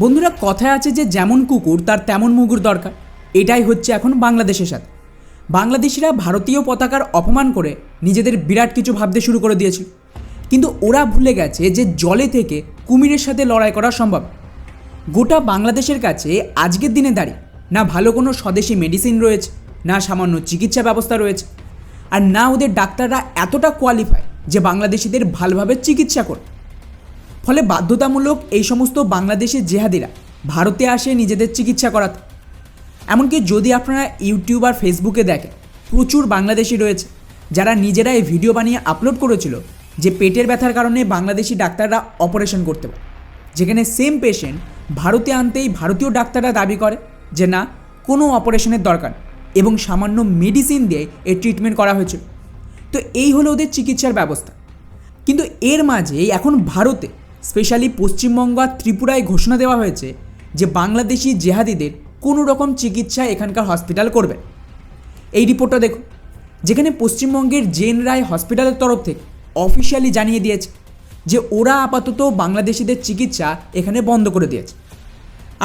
বন্ধুরা কথায় আছে যে যেমন কুকুর, তার তেমন মুগুর দরকার। এটাই হচ্ছে এখন বাংলাদেশের সাথে বাংলাদেশিরা ভারতীয় পতাকার অপমান করে নিজেদের বিরাট কিছু ভাবতে শুরু করে দিয়েছিল। কিন্তু ওরা ভুলে গেছে যে জলে থেকে কুমিরের সাথে লড়াই করা সম্ভব। গোটা বাংলাদেশের কাছে আজকের দিনে দাঁড়িয়ে না ভালো কোনো স্বদেশি মেডিসিন রয়েছে, না সামান্য চিকিৎসা ব্যবস্থা রয়েছে। আর না ওদের ডাক্তাররা এতটা কোয়ালিফাই যে বাংলাদেশিদের ভালোভাবে চিকিৎসা করবে। ফলে বাধ্যতামূলক এই সমস্ত বাংলাদেশের জেহাদিরা ভারতে আসে নিজেদের চিকিৎসা করাতে। এমনকি যদি আপনারা ইউটিউব আর ফেসবুকে দেখেন, প্রচুর বাংলাদেশি রয়েছে যারা নিজেরা এই ভিডিও বানিয়ে আপলোড করেছিল যে পেটের ব্যথার কারণে বাংলাদেশি ডাক্তাররা অপারেশন করতে পারে। যেখানে সেম পেশেন্ট ভারতে আনতেই ভারতীয় ডাক্তাররা দাবি করে যে না, কোনো অপারেশনের দরকার এবং সামান্য মেডিসিন দিয়ে এর ট্রিটমেন্ট করা হয়েছিল। তো এই হলো ওদের চিকিৎসার ব্যবস্থা। কিন্তু এর মাঝে এখন ভারতে স্পেশালি পশ্চিমবঙ্গ আর ত্রিপুরায় ঘোষণা দেওয়া হয়েছে যে বাংলাদেশি জেহাদিদের কোনো রকম চিকিৎসা এখানকার হসপিটাল করবে। এই রিপোর্টটা দেখুন, যেখানে পশ্চিমবঙ্গের জেন রায় হসপিটালের তরফ থেকে অফিসিয়ালি জানিয়ে দিয়েছে যে ওরা আপাতত বাংলাদেশিদের চিকিৎসা এখানে বন্ধ করে দিয়েছে।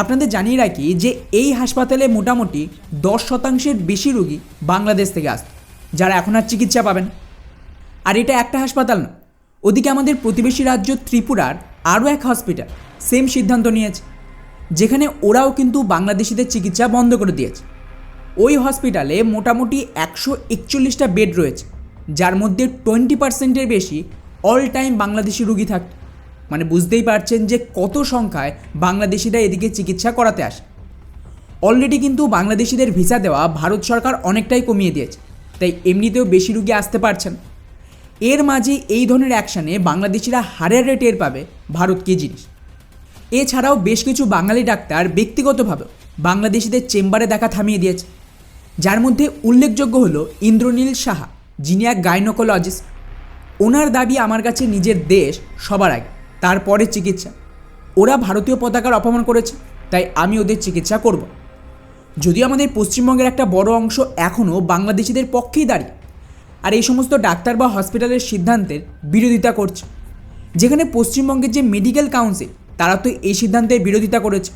আপনাদের জানিয়ে রাখি যে এই হাসপাতালে মোটামুটি দশ শতাংশের বেশি রুগী বাংলাদেশ থেকে আসত যারা এখন আর চিকিৎসা পাবেন আর এটা একটা হাসপাতাল না, ওদিকে আমাদের প্রতিবেশী রাজ্য ত্রিপুরার আরও এক হসপিটাল সেম সিদ্ধান্ত নিয়েছে, যেখানে ওরাও কিন্তু বাংলাদেশিদের চিকিৎসা বন্ধ করে দিয়েছে। ওই হসপিটালে মোটামুটি একশো একচল্লিশটা বেড রয়েছে, যার মধ্যে টোয়েন্টি পার্সেন্টের বেশি অল টাইম বাংলাদেশি রুগী থাকে মানে বুঝতেই পারছেন যে কত সংখ্যায় বাংলাদেশিরা এদিকে চিকিৎসা করাতে আসে। অলরেডি কিন্তু বাংলাদেশিদের ভিসা দেওয়া ভারত সরকার অনেকটাই কমিয়ে দিয়েছে, তাই এমনিতেও বেশি রুগী আসতে পারছেন এর মাঝে এই ধরনের অ্যাকশানে বাংলাদেশিরা হারের রেট টের পাবে ভারত কী জিনিস এছাড়াও বেশ কিছু বাঙালি ডাক্তার ব্যক্তিগতভাবে বাংলাদেশিদের চেম্বারে দেখা থামিয়ে দিয়েছে। যার মধ্যে উল্লেখযোগ্য হলো ইন্দ্রনীল সাহা, যিনি এক গাইনোকোলজিস্ট। ওনার দাবি, আমার কাছে নিজের দেশ সবার আগে, তারপরে চিকিৎসা। ওরা ভারতীয় পতাকার অপমান করেছে, তাই আমি ওদের চিকিৎসা করব। যদিও আমাদের পশ্চিমবঙ্গের একটা বড় অংশ এখনও বাংলাদেশিদের পক্ষেই দাঁড়িয়ে আর এই সমস্ত ডাক্তার বা হসপিটালের সিদ্ধান্তের বিরোধিতা করছে। যেখানে পশ্চিমবঙ্গের যে মেডিকেল কাউন্সিল, তারা তো এই সিদ্ধান্তের বিরোধিতা করেছে।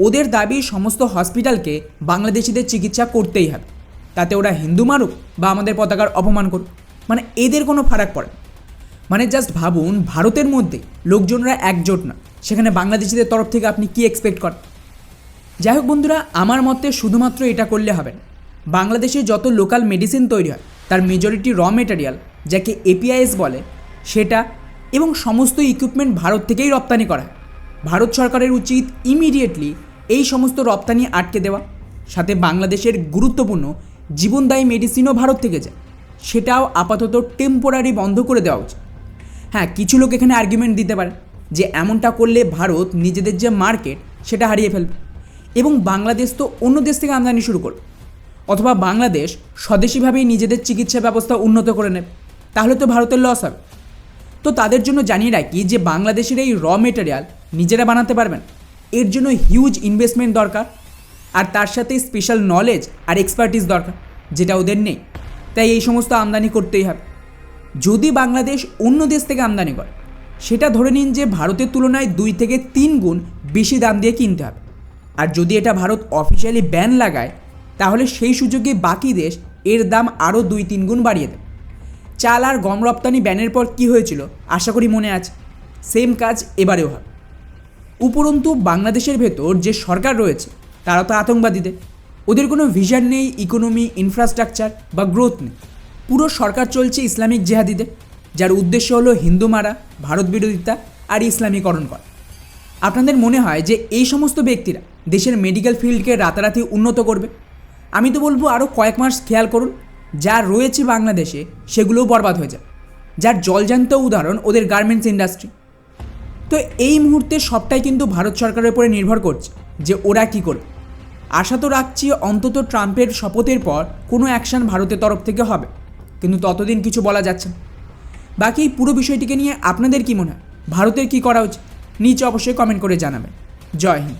ওদের দাবি সমস্ত হসপিটালকে বাংলাদেশিদের চিকিৎসা করতেই হবে। তাতে ওরা হিন্দু মারুক বা আমাদের পতাকার অপমান করুক। মানে এদের কোনো ফারাক পড়ে মানে জাস্ট ভাবুন, ভারতের মধ্যে লোকজনরা একজোট না। সেখানে বাংলাদেশিদের তরফ থেকে আপনি কি এক্সপেক্ট করেন? যাই হোক বন্ধুরা, আমার মতে শুধুমাত্র এটা করলে হবে না। বাংলাদেশে যত লোকাল মেডিসিন তৈরি হয় তার মেজরিটি র মেটেরিয়াল যাকে এপিআইএস বলে, সেটা এবং সমস্ত ইকুইপমেন্ট ভারত থেকেই রপ্তানি করা ভারত সরকারের উচিত ইমিডিয়েটলি এই সমস্ত রপ্তানি আটকে দেওয়া, সাথে বাংলাদেশের গুরুত্বপূর্ণ জীবনদায়ী মেডিসিনও ভারত থেকে যায়। সেটাও আপাতত টেম্পোরারি বন্ধ করে দেওয়া উচিত। হ্যাঁ কিছু লোক এখানে আর্গুমেন্ট দিতে পারে যে এমনটা করলে ভারত নিজেদের যে মার্কেট সেটা হারিয়ে ফেলবে। এবং বাংলাদেশ তো অন্য দেশ থেকে আমদানি শুরু করবে। অথবা বাংলাদেশ স্বদেশিভাবেই নিজেদের চিকিৎসা ব্যবস্থা উন্নত করে নেবে তাহলে তো ভারতের লস হবে। তো তাদের জন্য জানিয়ে রাখি যে বাংলাদেশের এই র মেটেরিয়াল নিজেরা বানাতে পারবেন। এর জন্য হিউজ ইনভেস্টমেন্ট দরকার। আর তার সাথে স্পেশাল নলেজ আর এক্সপার্টিস দরকার, যেটা ওদের নেই। তাই এই সমস্ত আমদানি করতেই হবে। যদি বাংলাদেশ অন্য দেশ থেকে আমদানি করে, সেটা ধরে নিন যে ভারতের তুলনায় দুই থেকে তিন গুণ বেশি দাম দিয়ে কিনতে হবে। আর যদি এটা ভারত অফিসিয়ালি ব্যান লাগায় তাহলে সেই সুযোগে বাকি দেশ এর দাম আরও দুই তিন গুণ বাড়িয়ে দেবে চাল আর গম রপ্তানি ব্যানের পর কি হয়েছিল আশা করি মনে আছে। সেম কাজ এবারেও হবে উপরন্তু বাংলাদেশের ভেতর যে সরকার রয়েছে, তারা তো আতঙ্কবাদীদের। ওদের কোনো ভিশন নেই ইকোনমি ইনফ্রাস্ট্রাকচার বা গ্রোথ নেই। পুরো সরকার চলছে ইসলামিক জেহাদিদের, যার উদ্দেশ্য হলো হিন্দু মারা, ভারত বিরোধিতা আর ইসলামীকরণ করা। আপনাদের মনে হয় যে এই সমস্ত ব্যক্তিরা দেশের মেডিকেল ফিল্ডকে রাতারাতি উন্নত করবে? আমি তো বলব আরও কয়েক মাস খেয়াল করুন, যা রয়েছে বাংলাদেশে সেগুলোও বরবাদ হয়ে যায়, যার জলজান্ত উদাহরণ ওদের গার্মেন্টস ইন্ডাস্ট্রি। তো এই মুহূর্তে সবটাই কিন্তু ভারত সরকারের উপরে নির্ভর করছে যে ওরা কী করবে। আশা তো রাখছি অন্তত ট্রাম্পের শপথের পর কোনো অ্যাকশন ভারতের তরফ থেকে হবে, কিন্তু ততদিন কিছু বলা যাচ্ছে না। বাকি পুরো বিষয়টিকে নিয়ে আপনাদের কী মনে হয়? ভারতের কী করা উচিত? নিচে অবশ্যই কমেন্ট করে জানাবেন। জয় হিন্দ।